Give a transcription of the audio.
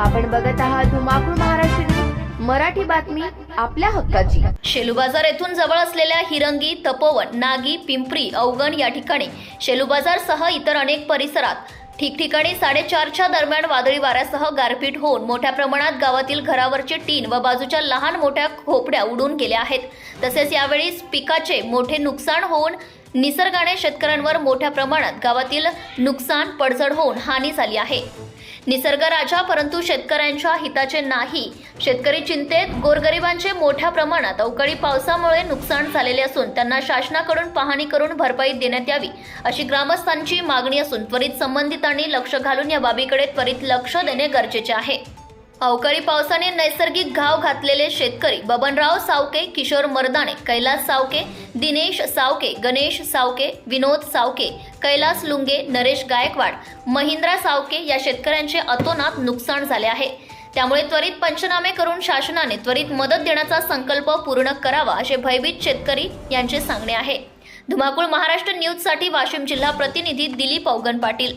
आपण बघत आहात धुमाकूळ महाराष्ट्र न्यूज, मराठी बातमी आपल्या हक्काची. शेलू बाजार येथून जवळ असलेल्या हिरंगी तपोवन नागी पिंपरी अवगण या ठिकाणी शेलूबाजार सह इतर अनेक परिसरात ठिकठिकाणी साडेचारच्या दरम्यान वादळी वाऱ्यासह गारपीट होऊन मोठ्या प्रमाणात गावातील घरावरचे टीन व बाजूच्या लहान मोठ्या खोपड्या उडून गेल्या आहेत. तसेच यावेळी पिकाचे मोठे नुकसान होऊन निसर्गाने शेतकऱ्यांवर मोठ्या प्रमाणात गावातील नुकसान पडझड होऊन हानी झाली आहे. निसर्ग राजा परंतु शेतकऱ्यांच्या हिताचे नाही. शेतकरी चिंतेत गोरगरिबांचे मोठ्या प्रमाणात अवकाळी पावसामुळे नुकसान झालेले असून त्यांना शासनाकडून पाहणी करून भरपाई देण्यात यावी अशी ग्रामस्थांची मागणी असून त्वरित संबंधितांनी लक्ष घालून या बाबीकडे त्वरित लक्ष देणे गरजेचे आहे. अवकाळी पावसाने नैसर्गिक घाव घातलेले शेतकरी बबनराव सावके किशोर मर्दाने कैलास सावके दिनेश सावके गणेश सावके विनोद सावके कैलास लुंगे नरेश गायकवाड महिंद्रा सावके या शेतकऱ्यांचे अतोनात नुकसान झाले आहे. त्यामुळे त्वरित पंचनामे करून शासनाने त्वरित मदत देण्याचा संकल्प पूर्ण करावा असे भयभीत शेतकरी यांचे सांगणे आहे. धुमाकूळ महाराष्ट्र न्यूजसाठी वाशिम जिल्हा प्रतिनिधी दिलीप अवगण पाटील.